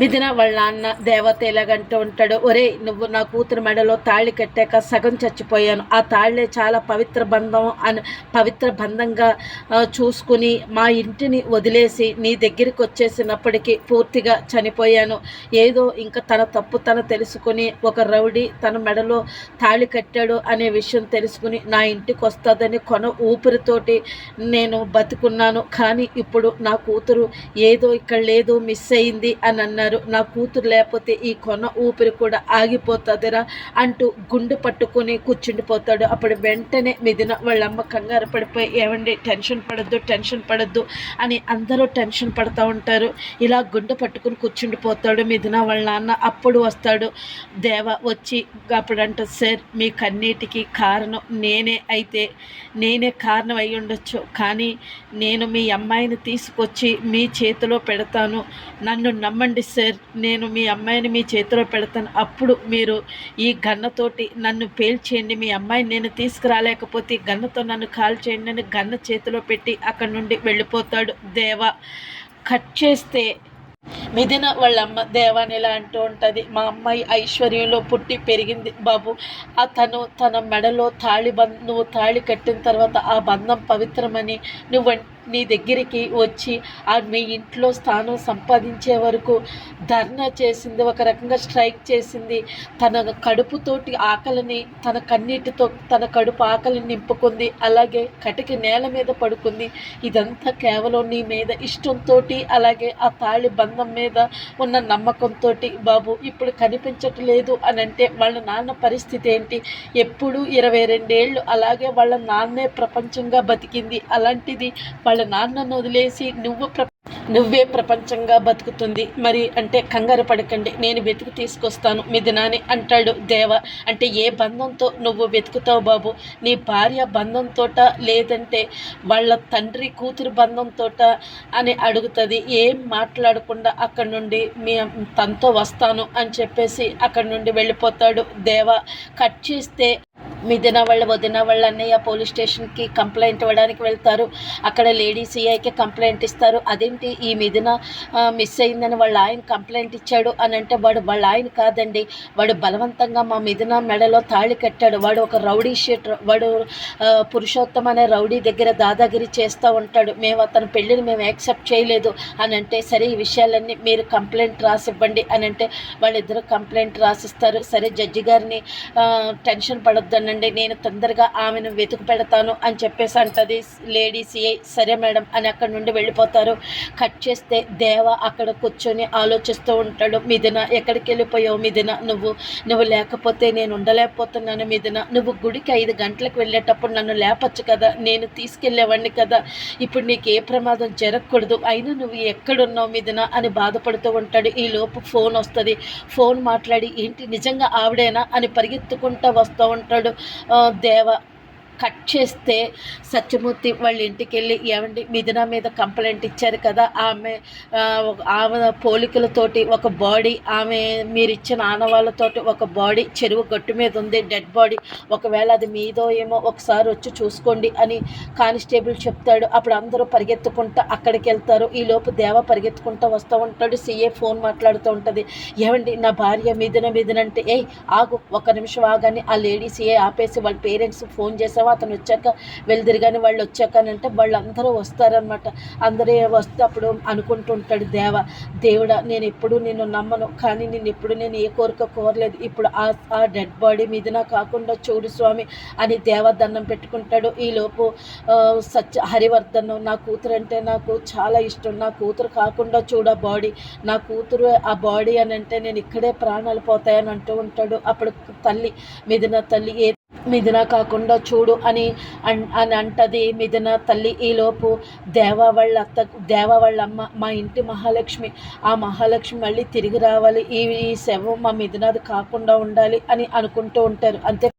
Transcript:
మిథున వాళ్ళ నాన్న దేవత ఇలాగంటూ ఉంటాడు ఒరే నువ్వు నా కూతురు మెడలో తాళి కట్టాక సగం చచ్చిపోయాను. ఆ తాళ్ళే చాలా పవిత్ర బంధం అని పవిత్ర బంధంగా చూసుకుని మా ఇంటిని వదిలేసి నీ దగ్గరికి వచ్చేసినప్పటికీ పూర్తిగా చనిపోయాను. ఏదో ఇంకా తన తప్పు తన తెలుసుకుని ఒక రౌడీ తన మెడలో తాళి కట్టాడు అనే విషయం తెలుసుకుని నా ఇంటికి వస్తుందని కొన ఊపిరితోటి నేను బతుకున్నాను. కానీ ఇప్పుడు నా కూతురు ఏదో ఇక్కడ లేదు మిస్ అయింది అని అన్నారు నా కూతురు లేకపోతే ఈ కొన ఊపిరి కూడా ఆగిపోతుందిరా అంటూ గుండు పట్టుకుని కూర్చుండిపోతాడు. అప్పుడు వెంటనే మిదిన వాళ్ళమ్మ కంగారు పడిపోయి ఏమండి టెన్షన్ పడద్దు టెన్షన్ పడద్దు అని అందరూ టెన్షన్ పడుతూ ఉంటారు. ఇలా గుండె పట్టుకుని కూర్చుండిపోతాడు మిదిన వాళ్ళ నాన్న. అప్పుడు వస్తాడు దేవ వచ్చి అప్పుడంట సార్ మీ కన్నీటికి కారణం నేనే అయితే నేనే కారణం అయి ఉండొచ్చు. కానీ నేను మీ అమ్మాయిని తీసుకొచ్చి మీ చేతిలో పెడతాను. నన్ను నమ్మండి సార్ నేను మీ అమ్మాయిని మీ చేతిలో పెడతాను. అప్పుడు మీరు ఈ గన్నతోటి నన్ను పేల్చేయండి. మీ అమ్మాయిని నేను తీసుకురాలేకపోతే గన్నతో నన్ను కాల్ చేయండి. అని గన్న చేతిలో పెట్టి అక్కడి నుండి వెళ్ళిపోతాడు దేవ. కట్ చేస్తే మిథున వాళ్ళ అమ్మ దేవాని అంటూ ఉంటుంది మా అమ్మాయి ఐశ్వర్యంలో పుట్టి పెరిగింది బాబు. ఆ తను తన మెడలో తాళి బంధ నువ్వు తాళి కట్టిన తర్వాత ఆ బంధం పవిత్రమని నువ్వు నీ దగ్గరికి వచ్చి ఆ మీ ఇంట్లో స్థానం సంపాదించే వరకు ధర్నా చేసింది ఒక రకంగా స్ట్రైక్ చేసింది. తన కడుపుతోటి ఆకలిని తన కన్నీటితో తన కడుపు ఆకలిని నింపుకుంది అలాగే కటికి నేల మీద పడుకుంది. ఇదంతా కేవలం నీ మీద ఇష్టంతో అలాగే ఆ తాళి బంధం మీద మీద ఉన్న నమ్మకంతో బాబు ఇప్పుడు కనిపించట్లేదు అని అంటే వాళ్ళ నాన్న పరిస్థితి ఏంటి? ఎప్పుడు ఇరవై రెండేళ్ళు అలాగే వాళ్ళ నాన్నే ప్రపంచంగా బతికింది. అలాంటిది వాళ్ళ నాన్నను వదిలేసి నువ్వు ప్ర నువ్వే ప్రపంచంగా బతుకుతుంది. మరి అంటే కంగారు పడకండి నేను వెతికి తీసుకొస్తాను మిథునాని అంటాడు దేవ. అంటే ఏ బంధంతో నువ్వు వెతుకుతావు బాబు? నీ భార్య బంధంతో లేదంటే వాళ్ళ తండ్రి కూతురు బంధంతో అని అడుగుతుంది. ఏం మాట్లాడకుండా అక్కడి నుండి మీ తనతో వస్తాను అని చెప్పేసి అక్కడి నుండి వెళ్ళిపోతాడు దేవ. కట్ చేస్తే మిథున వాళ్ళ వదిన వాళ్ళ అన్నయ్య పోలీస్ స్టేషన్కి కంప్లైంట్ ఇవ్వడానికి వెళ్తారు. అక్కడ లేడీ సిఐకి కంప్లైంట్ ఇస్తారు. అదేంటి? ఈ మిథున మిస్ అయిందని వాళ్ళ ఆయన కంప్లైంట్ ఇచ్చాడు అని అంటే వాడు వాళ్ళ ఆయన కాదండి. వాడు బలవంతంగా మా మిథున మెడలో తాళి కట్టాడు. వాడు ఒక రౌడీ షీట్ వాడు ఆ, పురుషోత్తం అనే రౌడీ దగ్గర దాదాగిరి చేస్తూ ఉంటాడు. మేము అతని పెళ్ళిని మేము యాక్సెప్ట్ చేయలేదు అని అంటే సరే ఈ విషయాలన్నీ మీరు కంప్లైంట్ రాసివ్వండి అని అంటే వాళ్ళిద్దరూ కంప్లైంట్ రాసిస్తారు. సరే జడ్జి గారిని టెన్షన్ పడొద్దని పడొద్దనండి నేను తొందరగా ఆమెను వెతుకు పెడతాను అని చెప్పేసి అంటది. లేడీ సిఐ సరే మేడం అని అక్కడ నుండి వెళ్ళిపోతారు. కట్ చేస్తే దేవ అక్కడ కూర్చొని ఆలోచిస్తూ ఉంటాడు. మిథున ఎక్కడికి వెళ్ళిపోయావు మిథున? నువ్వు నువ్వు లేకపోతే నేను ఉండలేకపోతున్నాను మిథున. నువ్వు గుడికి ఐదు గంటలకు వెళ్ళేటప్పుడు నన్ను లేపచ్చు కదా? నేను తీసుకెళ్ళేవాడిని కదా? ఇప్పుడు నీకు ఏ ప్రమాదం జరగకూడదు. అయినా నువ్వు ఎక్కడున్నావు మిథున అని బాధపడుతూ ఉంటాడు. ఈ లోపు ఫోన్ వస్తుంది. ఫోన్ మాట్లాడి ఏంటి నిజంగా ఆవిడేనా? అని పరిగెత్తుకుంటూ వస్తూ ఉంటాడు. ఆ, దేవ కట్ చేస్తే సత్యమూర్తి వాళ్ళ ఇంటికి వెళ్ళి ఏమండి మిథున మీద కంప్లైంట్ ఇచ్చారు కదా ఆమె ఆమె పోలికలతోటి ఒక బాడీ ఆమె మీరు ఇచ్చిన ఆనవాళ్ళతోటి ఒక బాడీ చెరువు గట్టు మీద ఉంది డెడ్ బాడీ ఒకవేళ అది మీదో ఏమో ఒకసారి వచ్చి చూసుకోండి అని కానిస్టేబుల్ చెప్తాడు. అప్పుడు అందరూ పరిగెత్తుకుంటా అక్కడికి వెళ్తారు. ఈ లోపు దేవ పరిగెత్తుకుంటూ వస్తూ ఉంటాడు. సీఏ ఫోన్ మాట్లాడుతూ ఉంటుంది. ఏమండి నా భార్య మీదన మీదన అంటే ఏయ్ ఆగు ఒక నిమిషం ఆగాని ఆ లేడీ సీఏ ఆపేసి వాళ్ళ పేరెంట్స్ ఫోన్ చేసావా? అతను వచ్చాక వెళ్దిరిగాని వాళ్ళు వచ్చాక అని అంటే వాళ్ళందరూ వస్తారనమాట అందరూ వస్తే అప్పుడు అనుకుంటుంటాడు దేవ దేవుడా నేను ఎప్పుడు నిన్ను నమ్మను కానీ నేను ఎప్పుడు నేను ఏ కోరిక కోరలేదు. ఇప్పుడు ఆ ఆ డెడ్ బాడీ మీదన కాకుండా చూడు స్వామి అని దేవ దండం పెట్టుకుంటాడు ఈలోపు సత్య హరివర్ధన్ నా కూతురు అంటే నాకు చాలా ఇష్టం. నా కూతురు కాకుండా చూడ బాడీ నా కూతురు ఆ బాడీ అని అంటే నేను ఇక్కడే ప్రాణాలు పోతాయని అంటూ ఉంటాడు. అప్పుడు తల్లి మిథున తల్లి ఏ మిథున కాకుండా చూడు అని అన్- అని అంటది మిథున తల్లి. ఈలోపు దేవ వాళ్ళ అత్త దేవ వాళ్ళ అమ్మ మా ఇంటి మహాలక్ష్మి. ఆ మహాలక్ష్మి మళ్ళీ తిరిగి రావాలి. ఈ ఈ శవం మా మిథునది కాకుండా ఉండాలి అని అనుకుంటూ ఉంటారు. అంతే